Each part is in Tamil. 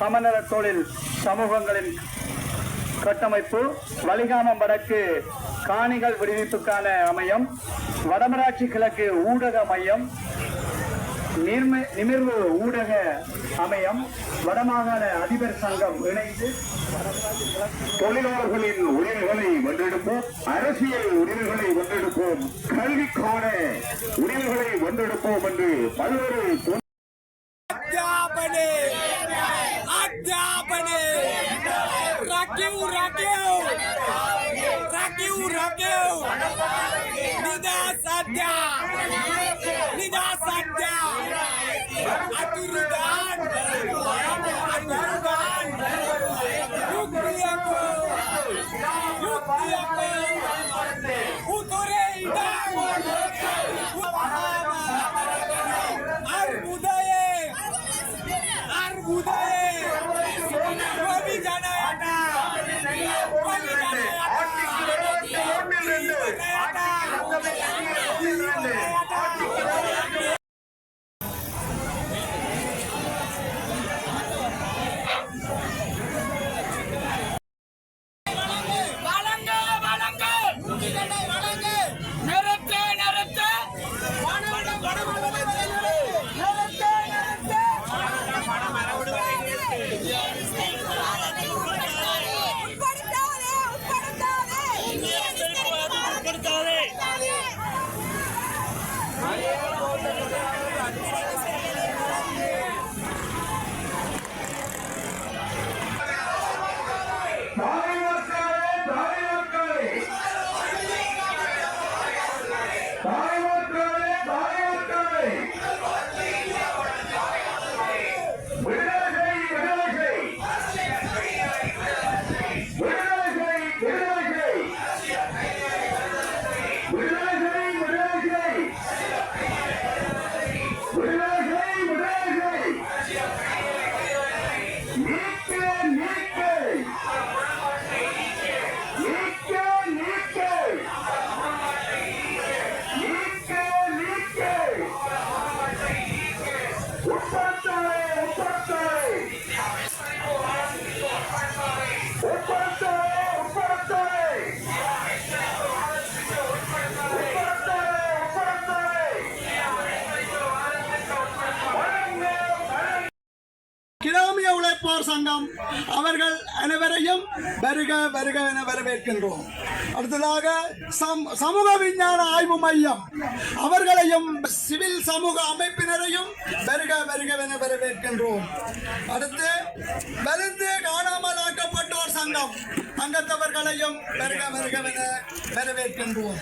கமநல தொழில் சமூகங்களின் கட்டமைப்பு வலிகாமம் வடக்கு காணிகள் விடுவிப்புக்கான அமையம் வடமராட்சி கிழக்கு ஊடக மையம் நிமிர்வு ஊடக அமையம் வடமாகாண அதிபர் சங்கம் இணைந்து தொழிலாளர்களின் உரிமைகளை வென்றெடுப்போம் அரசியல் உரிமைகளை வென்றெடுப்போம் கல்விக்கான உரிமைகளை வென்றெடுப்போம் என்று பல்வேறு தொ- अध्यापने अध्यापने राखीव राखीव. राखीव राखीव. निदा கிராமிய சங்கம். அவர்கள் அனைவரையும் வருக வருக என வரவேற்கின்றோம். அடுத்ததாக சம்- சமூக விஞ்ஞான ஆய்வு மையம். அவர்களையும் சிவில் சமூக அமைப்பினரையும் வருக வருக என வரவேற்கின்றோம். அடுத்து வலிந்து காணாமல் ஆக்கப்பட்டோர் சங்கம். அங்கத்தவர்களையும் வருக வருக என வரவேற்கின்றோம்.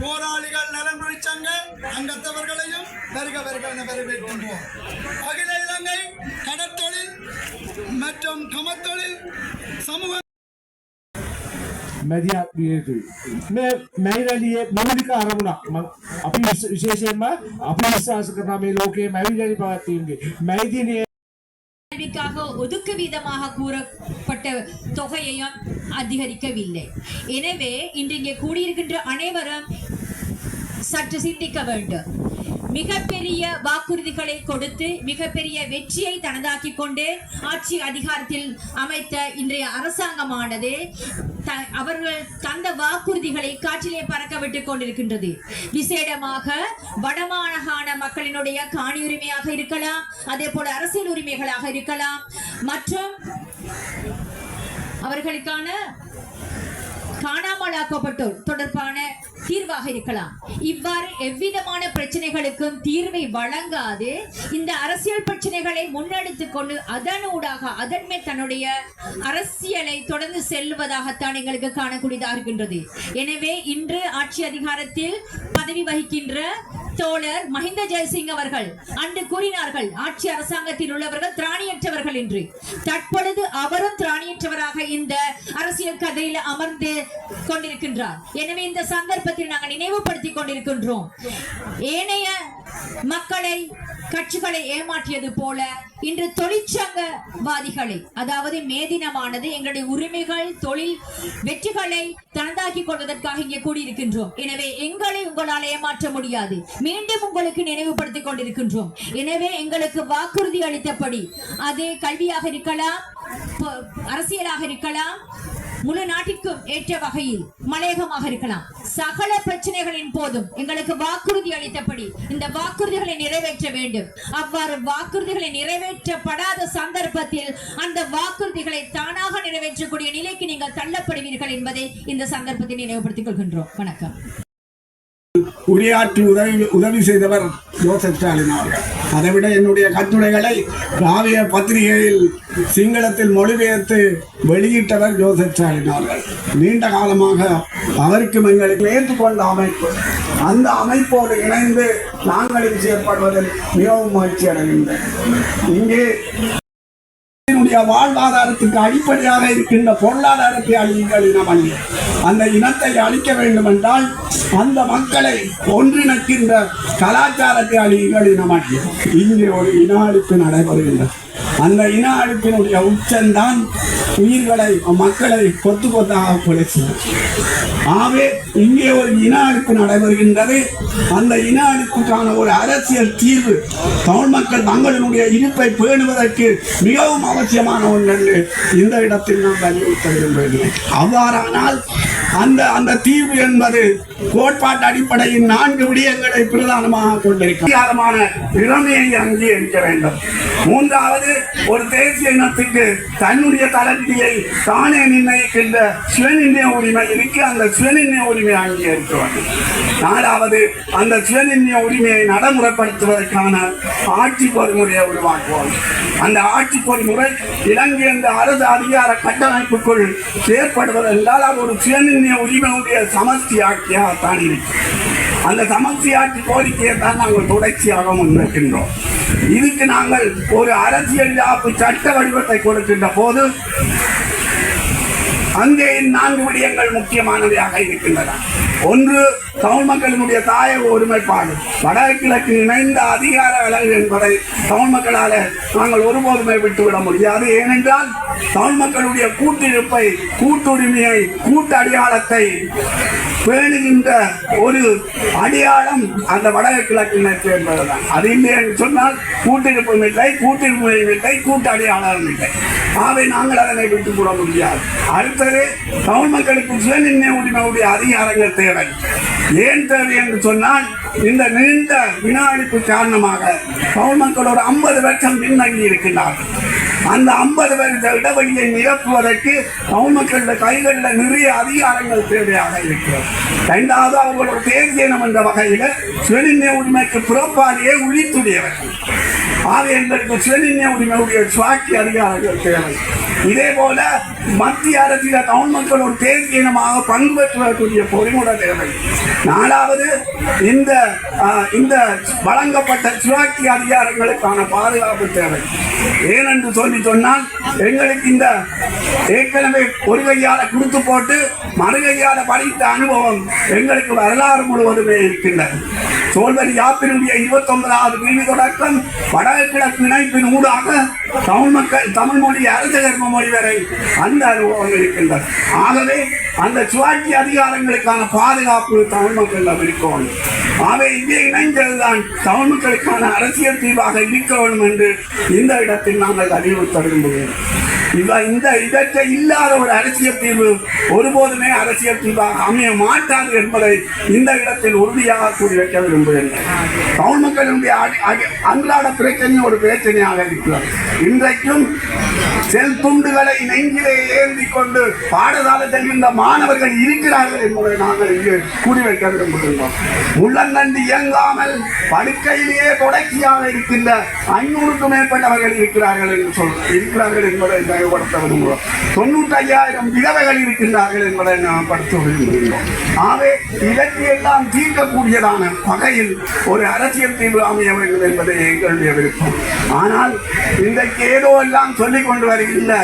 போராளிகள் நலன்புரி சங்க அங்கத்தவர்களையும் வருக வருக என வரவேற்கின்றோம். அகில இலங்கை கடற்தொழில் மற்றும் கமத்தொழில் சமூக මැදිහත් විය යුතුයි. මේ මැයිරැලියේ මූලික අරමුණක් මං- අපි විශ- විශේෂයෙන්ම අපි විශ්වාස කරන මේ ලෝකයේ මැවිරැලි පවත්වීමගේ මැයිදිනය கல்விக்காக ஒதுக்க வீதமாக கூறப்பட்ட தொகையையும் அதிகரிக்கவில்லை எனவே இன்று இங்கே கூடியிருக்கின்ற அனைவரும் சற்று சிந்திக்க வேண்டும் மிகப்பெரிய வாக்குறுதிகளை கொடுத்து மிகப்பெரிய வெற்றியை தனதாக்கி கொண்டு ஆட்சி அதிகாரத்தில் அமைத்த இன்றைய அரசாங்கமானது த- அவர்கள் தந்த வாக்குறுதிகளை காற்றிலே பறக்க விட்டுக் கொண்டிருக்கின்றது. விசேடமாக வடமாகாண மக்களினுடைய காணி உரிமையாக இருக்கலாம் அதே போல அரசியல் உரிமைகளாக இருக்கலாம். மற்றும் அவர்களுக்கான காணாமலாக்கப்பட்டோர் தொடர்பான தீர்வாக இருக்கலாம். இவ்வாறு எவ்விதமான பிரச்சனைகளுக்கும் தீர்வை வழங்காது. இந்த அரசியல் பிரச்சனைகளை முன்னெடுத்து கொண்டு அதனூடாக அதன் மேல் தன்னுடைய அரசியலை தொடர்ந்து செல்வதாகத்தான் எங்களுக்கு காணக்கூடியதாக இருக்கின்றது எனவே இன்று ஆட்சி அதிகாரத்தில் பதவி வகிக்கின்ற தோழர் மஹிந்த ஜெயசிங் அவர்கள் அன்று கூறினார்கள் ஆட்சி அரசாங்கத்தில் உள்ளவர்கள் திராணியற்றவர்கள் என்று. தற்பொழுது அவரும் திராணியற்றவராக இந்த அரசியல் கதையில் அமர்ந்து கொண்டிருக்கின்றார். எனவே இந்த சந்தர்ப்ப சந்தர்ப்பத்தில் நாங்கள் நினைவுபடுத்திக் கொண்டிருக்கின்றோம். ஏனைய மக்களை கட்சிகளை ஏமாற்றியது போல இன்று தொழிற்சங்கவாதிகளை அதாவது மேதினமானது எங்களுடைய உரிமைகள் தொழில் வெற்றிகளை தனதாக்கிக் கொள்வதற்காக இங்கே கூடியிருக்கின்றோம். எனவே எங்களை உங்களால் ஏமாற்ற முடியாது. மீண்டும் உங்களுக்கு நினைவுபடுத்திக் கொண்டிருக்கின்றோம். எனவே எங்களுக்கு வாக்குறுதி அளித்தபடி அது கல்வியாக இருக்கலாம் அரசியலாக இருக்கலாம் முழு நாட்டிற்கும் ஏற்ற வகையில் மலையகமாக இருக்கலாம். சகல பிரச்சனைகளின் போதும் எங்களுக்கு வாக்குறுதி அளித்தபடி இந்த வாக்குறுதிகளை நிறைவேற்ற வேண்டும். அவ்வாறு வாக்குறுதிகளை நிறைவேற்றப்படாத சந்தர்ப்பத்தில் அந்த வாக்குறுதிகளை தானாக நிறைவேற்றக்கூடிய நிலைக்கு நீங்கள் தள்ளப்படுவீர்கள் என்பதை இந்த சந்தர்ப்பத்தை நினைவுபடுத்திக் கொள்கின்றோம். வணக்கம். உரையாற்றி உதவி உதவி செய்தவர் ஜோசப் ஸ்டாலின் அவர்கள். அதைவிட என்னுடைய கட்டுரைகளை காவிய பத்திரிகையில் சிங்களத்தில் மொழிபெயர்த்து வெளியிட்டவர் ஜோசப் ஸ்டாலின் அவர்கள். நீண்ட காலமாக அவருக்கும் எங்களுக்கு ஏற்றுக்கொண்ட அமைப்பு. அந்த அமைப்போடு இணைந்து நாங்களும் செயற்படுவதில் மிகவும் மகிழ்ச்சி அடைகின்றேன் இங்கே நம்முடைய வாழ்வாதாரத்துக்கு அடிப்படையாக இருக்கின்ற பொருளாதாரத்தை அழியுங்கள் இனம் அல்ல. அந்த இனத்தை அழிக்க வேண்டும் என்றால் அந்த மக்களை ஒன்றிணைக்கின்ற கலாச்சாரத்தை அழியுங்கள் இனம் அல்ல. இங்கே ஒரு இன அழிப்பு நடைபெறுகின்றது. அந்த இன அழிப்பினுடைய உச்சந்தான் உயிர்களை மக்களை கொத்து கொத்தாக கொலை ஆகவே இங்கே ஒரு இன அழிப்பு நடைபெறுகின்றது. அந்த இன அழிப்புக்கான ஒரு அரசியல் தீர்வு தமிழ் மக்கள் தங்களுடைய இருப்பை பேணுவதற்கு மிகவும் அவசியமான ஒன்று என்று இந்த இடத்தில் நாம் வலியுறுத்த விரும்புகிறேன். அவ்வாறானால் அந்த அந்த தீர்வு என்பது கோட்பாட்டு அடிப்படையில் நான்கு விடயங்களை பிரதானமாக கொண்டிருக்கிறது. அதிகாரமான இளமையை அங்கீகரிக்க வேண்டும். மூன்றாவது ஒரு தேசிய இனத்துக்கு தன்னுடைய தளர்ச்சியை தானே நிர்ணயிக்கின்ற சுயநிர்ணய உரிமை இருக்கு அந்த சுயநிர்ணய உரிமை அங்கீகரிக்க நாலாவது அந்த சுயநிர்ணய உரிமையை நடைமுறைப்படுத்துவதற்கான ஆட்சி பொறிமுறையை உருவாக்குவோம். அந்த ஆட்சி பொறிமுறை இலங்கை என்ற அரசு அதிகார கட்டமைப்புக்குள் செயற்படுவதென்றால் அது ஒரு சுயநிர்ணய உரிமையுடைய சமஸ்தி ஆட்சியாகத்தான் இருக்கு அந்த சமஸ்தி ஆட்சி கோரிக்கையை தான் நாங்கள் தொடர்ச்சியாக முன்வைக்கின்றோம். இதுக்கு நாங்கள் ஒரு அரசியல் யாப்பு சட்ட வடிவத்தை கொடுக்கின்ற போது அங்கே நான்கு விடயங்கள் முக்கியமானவையாக இருக்கின்றன. ஒன்று தமிழ் மக்களினுடைய தாய ஒருமைப்பாடு. வடகிழக்கு இணைந்த அதிகார அலகு என்பதை தமிழ் மக்களால் நாங்கள் ஒருபோதுமே விட்டுவிட முடியாது. ஏனென்றால் தமிழ் மக்களுடைய கூட்டிருப்பை கூட்டுரிமையை கூட்டு அடையாளத்தை பேணுகின்ற ஒரு அடையாளம் அந்த வடகிழக்கு இணைப்பு என்பதுதான். அது இல்லை என்று சொன்னால் கூட்டிருப்பும் இல்லை கூட்டிருப்பும் இல்லை கூட்டு அடையாளம் இல்லை. ஆகவே நாங்கள் அதனை விட்டுக் கொள்ள முடியாது. அடுத்தது தமிழ் மக்களுக்கு சுயநிர்ணய உரிமையுடைய அதிகாரங்கள் தேவை. ஏன் தேவை என்று சொன்னால் இந்த நீண்ட வினாடிப்பு காரணமாக தமிழ் மக்கள் ஒரு ஐம்பது வருஷம் பின்தங்கி இருக்கின்றார்கள் அந்த ஐம்பது வருஷ இடைவெளியை நிரப்புவதற்கு தமிழ் மக்களுடைய கைகளில் நிறைய அதிகாரங்கள் தேவையாக இருக்கிறது. ரெண்டாவது அவர்களோட தேசிய என்ற வகையில் சுயநிலை உரிமைக்கு புறப்பாடியே உழித்துடையவர்கள் ஆக எங்களுக்கு சுயநிர்ணய உரிமையுடைய சுவாட்சி அதிகாரங்கள் தேவை. இதே போல மத்திய அரசியல் தமிழ் மக்கள் ஒரு தேசிய இனமாக பங்கு பெற்றுவதற்குரிய பொறிமுறை தேவை. நாலாவது இந்த இந்த வழங்கப்பட்ட சுவாக்கி அதிகாரங்களுக்கான பாதுகாப்பு தேவை. ஏனென்று சொல்லி சொன்னால் எங்களுக்கு இந்த ஏற்கனவே ஒரு கையால் கொடுத்து போட்டு மறு படித்த அனுபவம் எங்களுக்கு வரலாறு முழுவதுமே இருக்கின்றது. சோல்வரி யாப்பினுடைய இருபத்தி ஒன்பதாவது பிரிவு தொடக்கம் வடகிழக்கு இணைப்பின் ஊடாக தமிழ் மக்கள் தமிழ் மொழி அரச கர்ம மொழி வரை அந்த அனுபவம் இருக்கின்றது. ஆகவே அந்த சுவாட்சி அதிகாரங்களுக்கான பாதுகாப்பு தமிழ் மக்களிடம் இருக்க வேண்டும் ஆகவே இங்கே இணைந்ததுதான் தமிழ் மக்களுக்கான அரசியல் தீர்வாக இருக்க வேண்டும் என்று இந்த இடத்தில் நாங்கள் அறிவுறுத்த விரும்புகிறோம். இவ இந்த இதற்றை இல்லாத ஒரு அரசியல் தீர்வு ஒருபோதுமே அரசியல் தீர்வாக அமைய மாட்டாது என்பதை இந்த இடத்தில் உறுதியாக கூறி வைக்க விரும்புகிறேன். தமிழ் மக்களுடைய அன்றாட பிரச்சனை ஒரு பிரச்சனையாக இருக்கிறது. இன்றைக்கும் செல்துண்டுகளை நெஞ்சிலே ஏந்தி கொண்டு பாடசாலை செல்கின்ற மாணவர்கள் இருக்கிறார்கள் என்பதை நாங்கள் இங்கு கூறி வைக்க விரும்புகின்றோம். உள்ளங்கண்டு இயங்காமல் படுக்கையிலேயே தொடர்ச்சியாக இருக்கின்ற ஐநூறுக்கும் மேற்பட்டவர்கள் இருக்கிறார்கள் என்று சொல் இருக்கிறார்கள் என்பதை நினைவுபடுத்த விரும்புகிறோம். தொண்ணூற்றி ஐயாயிரம் விதவைகள் இருக்கின்றார்கள் என்பதை நாம் படுத்த விரும்புகின்றோம். ஆகவே இதற்கு எல்லாம் தீர்க்கக்கூடியதான வகையில் ஒரு அரசியல் தீர்வு அமைய வேண்டும் என்பதை எங்களுடைய விருப்பம். ஆனால் இன்றைக்கு ஏதோ எல்லாம் சொல்லிக் கொண்டு வர வருகின்ற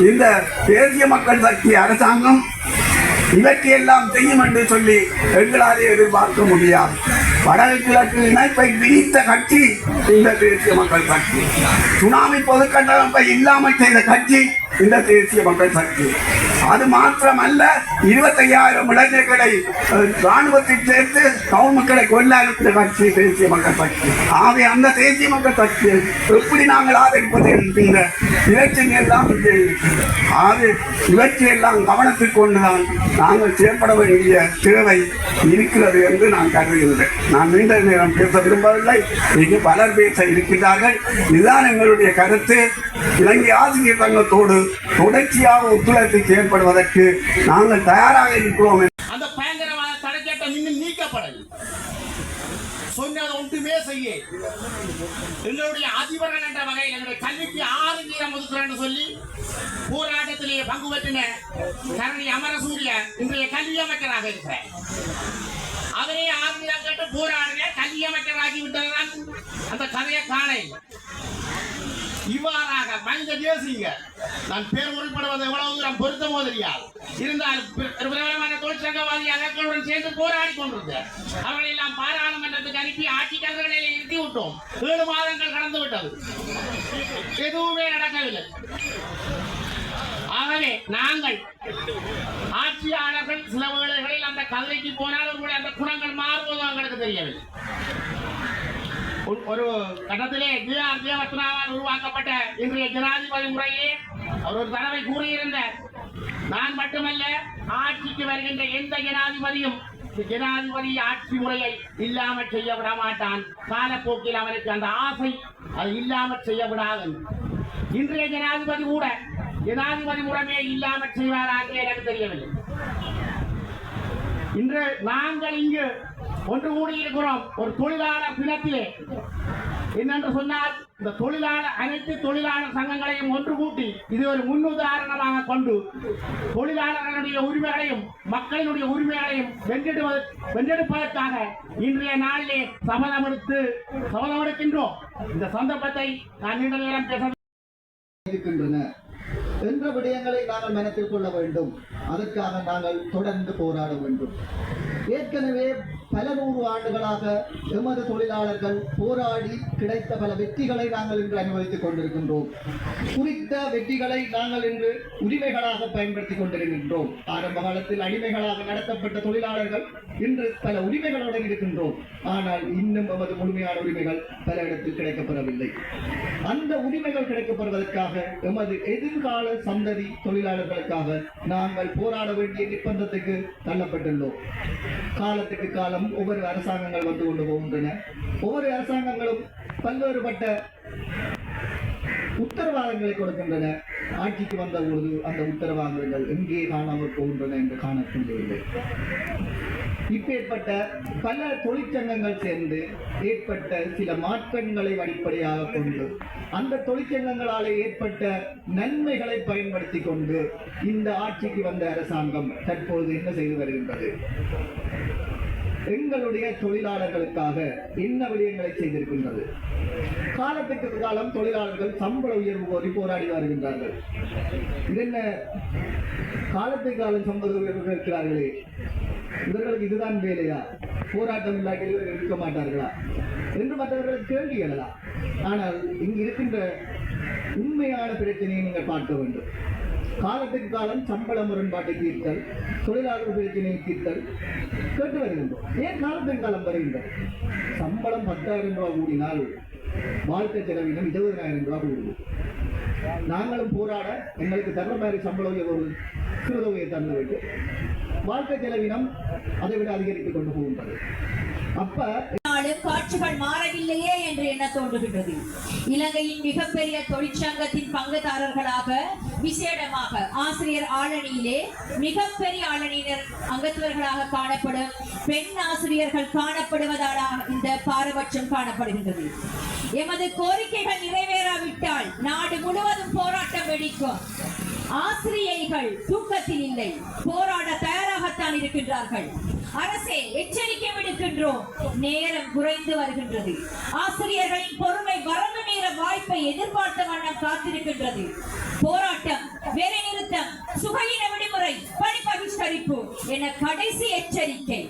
இந்த தேசிய மக்கள் சக்தி அரசாங்கம் இவற்றையெல்லாம் செய்யும் என்று சொல்லி எங்களாலே எதிர்பார்க்க முடியாது. வடகிழக்கு இணைப்பை விரித்த கட்சி இந்த தேசிய மக்கள் கட்சி சுனாமி பொதுக்கட்டமைப்பை இல்லாமல் செய்த கட்சி இந்த தேசிய மக்கள் சக்தி. அது மாத்திரமல்ல இருபத்தையாயிரம் இளைஞர்களை அஹ், ராணுவத்தில் சேர்த்து கவுன் மக்களை கொல்ல அனுப்பிய கட்சி தேசிய மக்கள் சக்தி. ஆகவே அந்த தேசிய மக்கள் சக்தி எப்படி நாங்கள் ஆதரிப்பது என்கின்ற இலட்சியம் எல்லாம் ஆகவே இவற்றையெல்லாம் கவனத்தில் கொண்டுதான் நாங்கள் செயல்பட வேண்டிய தேவை இருக்கிறது என்று நான் கருதுகின்றேன். நான் நீண்ட நேரம் பேச விரும்பவில்லை. இங்கு பலர் பேச இருக்கின்றார்கள். இதுதான் எங்களுடைய கருத்து. இலங்கை ஆசிரியர் சங்கத்தோடு தொடர்ச்சியாக ஒத்துழைத்து செயல்படுவதற்கு நாங்கள் தயாராக இருக்கிறோம் அந்த பயங்கரவாத தடைச்சட்டம் இன்னும் நீக்கப்படவில்லை. சொன்னது ஒன்றுமே செய்ய எங்களுடைய அதிபர்கள் என்ற வகையில் எங்களுடைய கல்விக்கு ஆறு வீரம் ஒதுக்குறேன் சொல்லி போராட்டத்திலேயே பங்கு பெற்றின கரணி அமரசூரிய இன்றைய கல்வி அமைச்சராக இருக்கிறார். அவரே ஆறு கேட்டு போராடின கல்வி அமைச்சராகி விட்டதுதான் அந்த கதையை காண இல்லை. இவ்வாறாக மனித தேசிங்க. நான் பேர் உருப்படுவது எவ்வளவு தூரம் பொருத்த தெரியாது. இருந்தாலும் பிரபலமான தொழிற்சங்கவாதி அகர்களுடன் சேர்ந்து போராடி கொண்டிருந்தேன் அவர்களை எல்லாம் பாராளுமன்றத்துக்கு அனுப்பி ஆட்சி கதிர்களை நிறுத்தி விட்டோம் ஏழு மாதங்கள் கடந்து விட்டது. எதுவுமே நடக்கவில்லை. ஆகவே நாங்கள் ஆட்சியாளர்கள் சில வேளைகளில் அந்த கதைக்கு போனால் கூட அந்த குணங்கள் மாறுவதும் எங்களுக்கு தெரியவில்லை. ஒரு- கட்டத்திலே ஜி ஆர் ஜெயவர்த்தனாவால் உருவாக்கப்பட்ட இன்றைய ஜனாதிபதி முறையே அவர் ஒரு தடவை கூறியிருந்த நான் மட்டுமல்ல ஆட்சிக்கு வருகின்ற எந்த ஜனாதிபதியும் ஜனாதிபதி ஆட்சி முறையை இல்லாமல் செய்ய விட மாட்டான் காலப்போக்கில் அவனுக்கு அந்த ஆசை அது இல்லாமல் செய்ய விடாது. இன்றைய ஜனாதிபதி கூட ஜனாதிபதி முறையே இல்லாமல் செய்வாரா என்று எனக்கு தெரியவில்லை. இன்று நாங்கள் இங்கு ஒன்று கூடியிருக்கிறோம் ஒரு தொழிலாளர் தினத்திலே என்னென்று சொன்னால் இந்த தொழிலாளர் அனைத்து தொழிலாளர் சங்கங்களையும் ஒன்று கூட்டி இது ஒரு முன்னுதாரணமாக கொண்டு தொழிலாளர்களுடைய உரிமைகளையும் மக்களினுடைய உரிமைகளையும் வென்றெடுவது வென்றெடுப்பதற்காக இன்றைய நாளிலே சபதம் எடுத்து சபதம் எடுக்கின்றோம் இந்த சந்தர்ப்பத்தை நான் நீண்ட நேரம் பேச இருக்கின்றன. என்ற விடயங்களை நாங்கள் மனத்தில் கொள்ள வேண்டும். அதற்காக நாங்கள் தொடர்ந்து போராட வேண்டும். ஏற்கனவே பல நூறு ஆண்டுகளாக எமது தொழிலாளர்கள் போராடி கிடைத்த பல வெற்றிகளை நாங்கள் இன்று அனுபவித்துக் கொண்டிருக்கின்றோம். குறித்த வெற்றிகளை நாங்கள் இன்று உரிமைகளாக பயன்படுத்திக் கொண்டிருக்கின்றோம். ஆரம்ப காலத்தில் அடிமைகளாக நடத்தப்பட்ட தொழிலாளர்கள் இன்று பல உரிமைகளுடன் இருக்கின்றோம். ஆனால் இன்னும் எமது முழுமையான உரிமைகள் பல இடத்தில் கிடைக்கப்பெறவில்லை. அந்த உரிமைகள் கிடைக்கப்படுவதற்காக எமது எதிர்கால சந்ததி தொழிலாளர்களுக்காக நாங்கள் போராட வேண்டிய நிர்பந்தத்துக்கு தள்ளப்பட்டுள்ளோம். காலத்துக்கு காலம் ஒவ்வொரு அரசாங்கங்கள் வந்து கொண்டு போகின்றன. ஒவ்வொரு அரசாங்கங்களும் பல்வேறுபட்ட உத்தரவாதங்களை கொடுக்கின்றன. ஆட்சிக்கு வந்த பொழுது அந்த உத்தரவாதங்கள் எங்கே காணாமல் போகின்றன என்று காணக்கூடியவில்லை இப்பேற்பட்ட பல தொழிற்சங்கங்கள் சேர்ந்து ஏற்பட்ட சில மாற்றங்களை அடிப்படையாக கொண்டு அந்த தொழிற்சங்கங்களால் ஏற்பட்ட நன்மைகளை பயன்படுத்தி கொண்டு இந்த ஆட்சிக்கு வந்த அரசாங்கம் தற்போது என்ன செய்து வருகின்றது? எங்களுடைய தொழிலாளர்களுக்காக என்ன விடயங்களை செய்திருக்கின்றது? காலத்துக்கு காலம் தொழிலாளர்கள் சம்பள உயர்வு கோரி போராடி வருகின்றார்கள். இதென்ன என்ன? காலத்துக்கு காலம் சம்பள உயர்வு கேட்கிறார்களே. இவர்களுக்கு இதுதான் வேலையா? போராட்டம் இல்லாட்டி இவர்கள் இருக்க மாட்டார்களா? என்று மற்றவர்கள் கேள்வி எழலாம் ஆனால் இங்கு இருக்கின்ற உண்மையான பிரச்சனையை நீங்கள் பார்க்க வேண்டும். காலத்துக்கு காலம் சம்பள முரண்பாட்டை தீர்த்தல் தொழிலாளர் பிரச்சனையை தீர்த்தல். கேட்டு வருகின்றோம். ஏன் காலத்துக்கு காலம் வருகின்றது சம்பளம் பத்தாயிரம் ரூபாய் கூடினால் வாழ்க்கை செலவினம் இருபதாயிரம் ரூபாய் கூடுது நாங்களும் போராட எங்களுக்கு தர்ற மாதிரி சம்பள உயர்வு ஒரு சிறுதொகையை தந்து விட்டு வாழ்க்கை செலவினம் அதை விட அதிகரித்துக் கொண்டு போகின்றது. அப்ப நாளும் காட்சிகள் மாறவில்லையே என்று எண்ண தோன்றுகின்றது. இலங்கையின் மிகப்பெரிய தொழிற்சங்கத்தின் பங்குதாரர்களாக விசேடமாக ஆசிரியர் ஆளணியிலே மிகப்பெரிய ஆளணியினர் அங்கத்துவர்களாக காணப்படும் பெண் ஆசிரியர்கள் காணப்படுவதால் இந்த பாரபட்சம் காணப்படுகின்றது. எமது கோரிக்கைகள் நிறைவேறாவிட்டால் நாடு முழுவதும் போராட்டம் வெடிக்கும். ஆசிரியைகள் தூக்கத்தில் இல்லை போராட தயாராகத்தான் இருக்கின்றார்கள். அரசே எச்சரிக்கை விடுக்கின்றோம். நேரம் குறைந்து வருகின்றது. ஆசிரியர்களின் பொறுமை வரம்பு நேர வாய்ப்பை எதிர்பார்த்த வண்ணம் காத்திருக்கின்றது. போராட்டம் வேலை நிறுத்தம் சுகையின விடுமுறை பணி பகிஷ்கரிப்பு என கடைசி எச்சரிக்கை.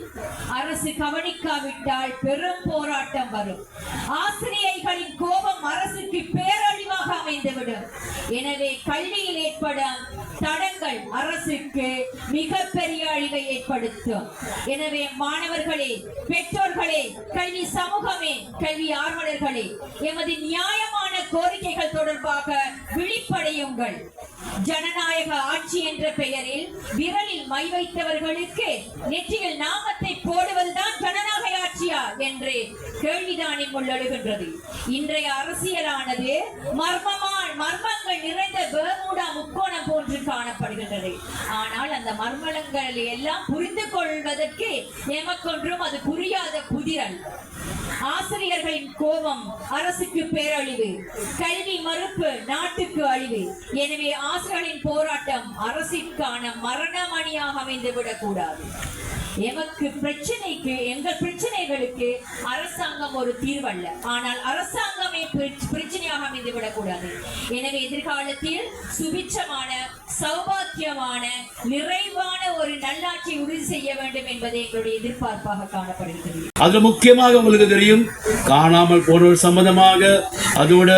அரசு கவனிக்காவிட்டால் பெரும் போராட்டம் வரும். ஆசிரியர்களின் கோபம் அரசுக்கு பேரழிவாக அமைந்துவிடும். எனவே கல்வியில் ஏற்படும் உங்கள் அரசுக்கு மிகப்பெரிய அழிவை ஏற்படுத்தும். எனவே மாணவர்களே பெற்றோர்களே கல்வி சமூகமே கல்வி ஆர்வலர்களே எமது நியாயமான கோரிக்கைகள் தொடர்பாக விழிப்படையுங்கள். ஜனநாயக ஆட்சி என்ற பெயரில் விரலில் மை வைத்தவர்களுக்கு நெற்றியில் நாமத்தை போடுவதுதான் ஜனநாயக ஆட்சியா என்று கேள்விதானே முள்ளெழுகின்றது. இன்றைய அரசியலானது மர்மமான மர்மங்கள் நிறைந்த பேர்முடா முக்கோணம் போன்று காணப்படுகிறது. காணப்படுகின்றது ஆனால் அந்த மர்மலங்களை எல்லாம் புரிந்து கொள்வதற்கு எமக்கொன்றும் அது புரியாத புதிரல் ஆசிரியர்களின் கோபம் அரசுக்கு பேரழிவு கல்வி மறுப்பு நாட்டுக்கு அழிவு. எனவே ஆசிரியர்களின் போராட்டம் அரசிற்கான மரணமணியாக அமைந்துவிடக் கூடாது எமக்கு பிரச்சனைக்கு எங்கள் பிரச்சனைகளுக்கு அரசாங்கம் ஒரு தீர்வல்ல. ஆனால் அரசாங்கமே பிரச்சனையாக அமைந்து விடக்கூடாது. எனவே எதிர்காலத்தில் சுபிச்சமான சௌபாக்கியமான நிறைவான ஒரு நல்லாட்சி உறுதி செய்ய வேண்டும் என்பதை எங்களுடைய எதிர்பார்ப்பாக காணப்படுகிறது. அதுல முக்கியமாக உங்களுக்கு தெரியும் காணாமல் போனவர் சம்பந்தமாக அதோட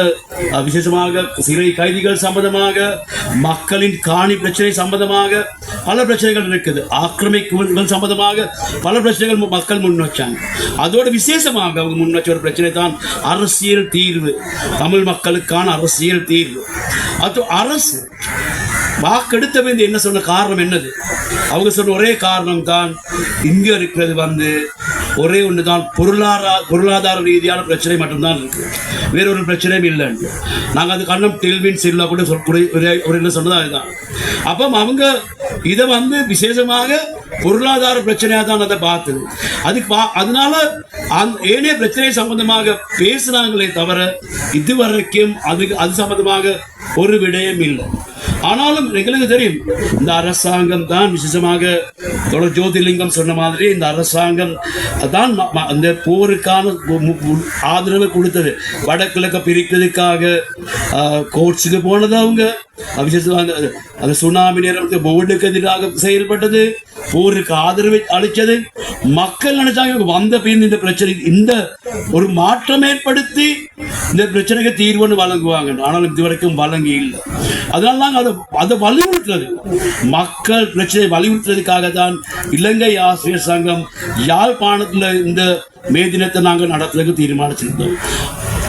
விசேஷமாக சிறை கைதிகள் சம்பந்தமாக மக்களின் காணி பிரச்சனை சம்பந்தமாக பல பிரச்சனைகள் இருக்குது. ஆக்கிரமிப்புகள் சம்பந்தமாக பல பிரச்சனைகள் மக்கள் முன் வச்சாங்க அதோட விசேஷமாக அவங்க முன் வச்ச ஒரு பிரச்சனை தான் அரசியல் தீர்வு. தமிழ் மக்களுக்கான அரசியல் தீர்வு. அது அரசு வாக்கெடுத்த வேண்டிய என்ன சொன்ன காரணம் என்னது? அவங்க சொன்ன ஒரே காரணம் தான் இங்க இருக்கிறது வந்து ஒரே ஒன்று தான் பொருளாதார பொருளாதார ரீதியான பிரச்சனை மட்டும்தான் இருக்கு. வேற ஒரு பிரச்சனையும் இல்லைன்னு நாங்கள் அது கண்ணம் தெல்வின் சில்லா கூட சொல் ஒரு என்ன சொன்னது அதுதான். அப்போ அவங்க இதை வந்து விசேஷமாக பொருளாதார பிரச்சனையாக தான் அதை பார்த்தது. அதுக்கு பா- அதனால அந் ஏனைய பிரச்சனை சம்பந்தமாக பேசுனாங்களே தவிர இதுவரைக்கும் அது அது சம்பந்தமாக ஒரு விடயம் இல்லை. ஆனாலும் எங்களுக்கு தெரியும்? இந்த அரசாங்கம் தான் விசேஷமாக ஜோதிலிங்கம் சொன்ன மாதிரி இந்த அரசாங்கம் தான் அந்த போருக்கான மு- ஆதரவு கொடுத்தது. வடகிழக்க பிரிக்கிறதுக்காக கோர்ட்ஸுக்கு போனது அவங்க. விசேஷமாக அந்த- அந்த சுனாமி நேரத்தில் போர்டுக்கு எதிராக செயல்பட்டது போருக்கு ஆதரவு அளித்தது. மக்கள் நினைச்சாங்க வந்த பின் இந்த பிரச்சனை இந்த ஒரு மாற்றம் ஏற்படுத்தி இந்த பிரச்சனைக்கு தீர்வுன்னு வழங்குவாங்க. ஆனாலும் இதுவரைக்கும் வழங்கி இல்லை. அதனால நாங்கள் அதை அதை வலியுறுத்துறது. மக்கள் பிரச்சனை வலியுறுத்துறதுக்காக தான் இலங்கை ஆசிரியர் சங்கம் யாழ்ப்பாணத்தில் இந்த மே தினத்தை நாங்கள் நடத்துறதுக்கு தீர்மானிச்சிருந்தோம்.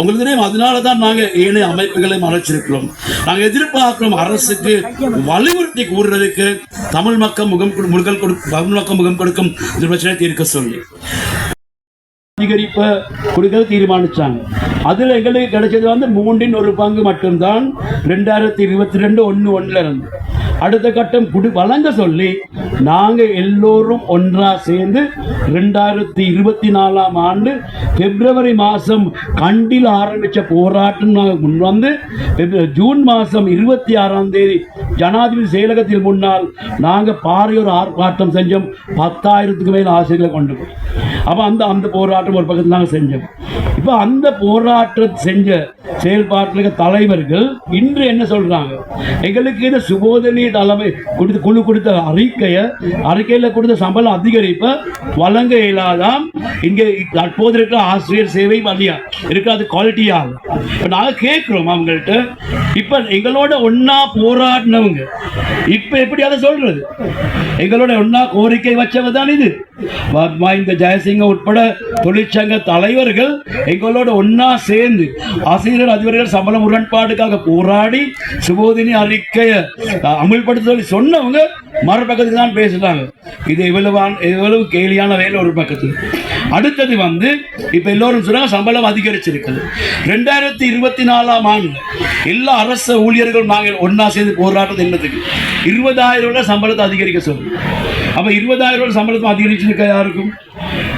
உங்களுக்கு தெரியும் அதனால தான் நாங்கள் ஏனைய அமைப்புகளை மறைச்சிருக்கிறோம். நாங்கள் எதிர்பார்க்கிறோம் அரசுக்கு வலியுறுத்தி கூறுறதுக்கு தமிழ் மக்கள் முகம் கொடு- முகல் கொடு தமிழ் மக்கள் முகம் கொடுக்கும் இந்த பிரச்சனை தீர்க்க சொல்லி. அதிகரிப்பை கொடுக்க தீர்மானிச்சாங்க. அதில் எங்களுக்கு கிடைச்சது வந்து மூன்றின் ஒரு பங்கு மட்டும்தான். ரெண்டாயிரத்தி இருபத்தி ரெண்டு ஒன்று ஒன்றில் இருந்து. அடுத்த கட்டம் குடி வழங்க சொல்லி நாங்கள் எல்லோரும் ஒன்றா சேர்ந்து ரெண்டாயிரத்தி இருபத்தி நாலாம் ஆண்டு பிப்ரவரி மாதம் கண்டில் ஆரம்பித்த போராட்டம் நாங்கள் முன்வந்து ஜூன் மாதம் இருபத்தி ஆறாம் தேதி ஜனாதிபதி செயலகத்தில் முன்னால் நாங்கள் பாரியூர் ஆர்ப்பாட்டம் செஞ்சோம். பத்தாயிரத்துக்கு மேல் ஆசிரியர்களை கொண்டு போய். அப்போ அந்த அந்த போராட்டம் ஒரு பக்கத்தில் நாங்கள் செஞ்சோம். இப்போ அந்த போராட்டம் செஞ்ச செயல்பாட்டில் தலைவர்கள் இன்று என்ன சொல்கிறாங்க எங்களுக்கு இந்த சுபோதனி தலைமை கொடுத்து குழு கொடுத்த அறிக்கையை அறிக்கையில் கொடுத்த சம்பள அதிகரிப்பை வழங்க இயலாதாம். இங்கே தற்போது இருக்கிற ஆசிரியர் சேவை வழியா இருக்காது குவாலிட்டியாக இப்போ நாங்கள் கேட்குறோம் அவங்கள்ட்ட. இப்போ எங்களோட ஒன்றா போராடினவங்க இப்போ எப்படி அதை சொல்றது? எங்களோட ஒன்றா கோரிக்கை வச்சவங்க தான் இது இந்த ஜெயசிங்க உட்பட தொழிற்சங்க தலைவர்கள் எங்களோட ஒன்னா சேர்ந்து ஆசிரியர் அதிபர்கள் சம்பள முரண்பாடுக்காக போராடி சுபோதினி அறிக்கையை அஹ், அமுல்படுத்த சொல்லி சொன்னவங்க மறுபக்கத்துக்கு தான் பேசுறாங்க. இது எவ்வளவான் எவ்வளவு கேலியான வேலை ஒரு பக்கத்தில். அடுத்தது வந்து இப்ப எல்லோரும் சொன்னாங்க சம்பளம் அதிகரிச்சிருக்குது. ரெண்டாயிரத்தி இருபத்தி நாலாம் ஆண்டு எல்லா அரசு ஊழியர்களும் நாங்கள் ஒன்னா சேர்ந்து போராட்டம் என்னதுக்கு இருபதாயிரம் ரூபாய் சம்பளத்தை அதிகரிக்க சொல்லுங்க அப்ப இருபதாயிரம் ரூபாய் சம்பளத்தை அதிகரிச்சிருக்க யாருக்கும்?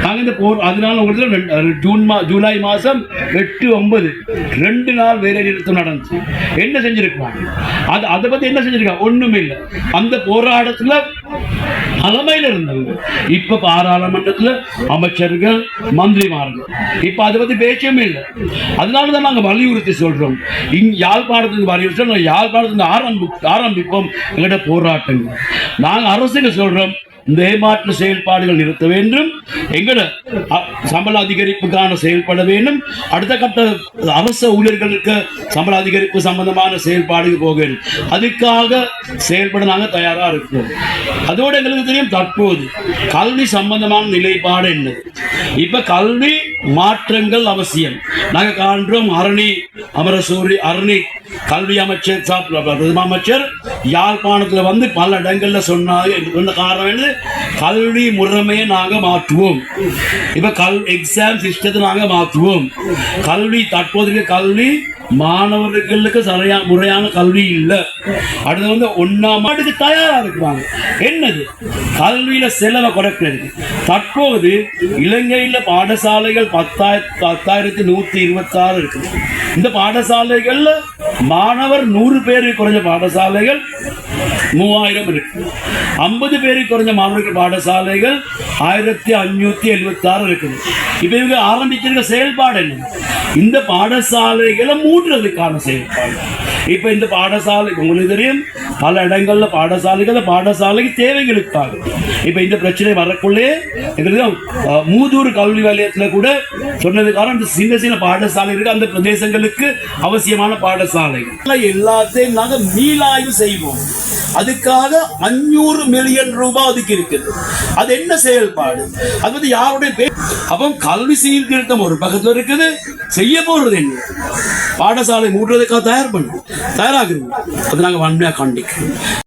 நாங்கள் இந்த போர் அதனால உங்களுக்கு ரெண்டு- ஜூன் மா ஜூலை மாதம் எட்டு ஒன்பது. ரெண்டு நாள் வேலை நிறுத்தம் நடந்துச்சு. என்ன செஞ்சிருக்காங்க? அது அதை பற்றி என்ன செஞ்சுருக்காங்க? ஒன்றுமே இல்லை. அந்த போராட்டத்தில் தலைமையில் இருந்தவங்க. இப்ப பாராளுமன்றத்தில் அமைச்சர்கள் மந்திரிமார்கள். இப்ப அதை பத்தி பேச்சமே இல்லை. அதனால தான் நாங்கள் வலியுறுத்தி சொல்றோம். இங் யாழ்ப்பாணத்துக்கு வலியுறுத்தி நாங்க யாழ்ப்பாணத்துல ஆரம்பி ஆரம்பிப்போம். எங்கள்கிட்ட போராட்டங்கள். நாங்கள் அரசுக்கு சொல்றோம். இந்த ஏமாற்று செயல்பாடுகள் நிறுத்த வேண்டும். எங்கட சம்பள அதிகரிப்புக்கான செயல்பட வேண்டும். அடுத்த கட்ட அரச ஊழியர்களுக்கு சம்பள அதிகரிப்பு சம்பந்தமான செயல்பாடுகள் போக வேண்டும். அதுக்காக செயல்பட நாங்கள் தயாராக இருக்கிறோம் அதோட எங்களுக்கு தெரியும் தற்போது கல்வி சம்பந்தமான நிலைப்பாடு என்னது இப்போ கல்வி மாற்றங்கள் அவசியம். நாங்கள் காண்றோம் அரணி அமரசூரி அரணி. கல்வி அமைச்சர் பிரதம அமைச்சர் யாழ்ப்பாணத்தில் வந்து பல இடங்களில் சொன்னாங்க. சொன்ன காரணம் என்ன கல்வி முறைமையை நாங்கள் மாற்றுவோம். இப்போ கல் எக்ஸாம் சிஸ்டத்தை நாங்கள் மாற்றுவோம். கல்வி தற்போதைய கல்வி மாணவர்களுக்கு சரியா முறையான கல்வி இல்லை. அடுத்து வந்து ஒன்னாம் ஆண்டுக்கு தயாரா இருக்கிறாங்க. என்னது? கல்வியில செலவை குறைக்கிறது. தற்போது இலங்கையில பாடசாலைகள் பத்தாயிரத்தி பத்தாயிரத்தி நூத்தி இருபத்தி ஆறு இருக்குது இந்த பாடசாலைகள்ல மாணவர் நூறு பேருக்கு குறைஞ்ச பாடசாலைகள் மூவாயிரம் இருக்கு. ஐம்பது பேருக்கு குறைஞ்ச மாணவர்கள் பாடசாலைகள் ஆயிரத்தி அஞ்சூத்தி எழுபத்தி ஆறு இருக்குது. இப்ப இவங்க ஆரம்பிச்சிருக்க செயல்பாடு என்ன? இந்த பாடசாலைகளை மூடுறதுக்கான செயல்பாடு. இப்ப இந்த பாடசாலை உங்களுக்கு தெரியும் பல இடங்கள்ல பாடசாலைகள் பாடசாலைக்கு தேவைகளுக்காக. இப்ப இந்த பிரச்சனை வரக்குள்ளே எங்களுக்கு மூதூர் கல்வி வலயத்துல கூட சொன்னது காரணம் இந்த சின்ன சின்ன பாடசாலை இருக்கு அந்த பிரதேசங்களுக்கு அவசியமான பாடசாலை எல்லாத்தையும் நாங்கள் மீளாய்வு செய்வோம். அதுக்காக அஞ்சூறு மில்லியன் ரூபாய் ஒதுக்கி இருக்குது. அது என்ன செயல்பாடு? அது வந்து யாருடைய பே- அப்போ கல்வி சீர்திருத்தம் ஒரு பக்கத்தில் இருக்குது செய்ய போறது என்ன? பாடசாலை மூடுறதுக்காக தயார் பண்ணு. தயாராகுது அது நாங்கள் வன்மையாக கண்டிக்கிறோம்.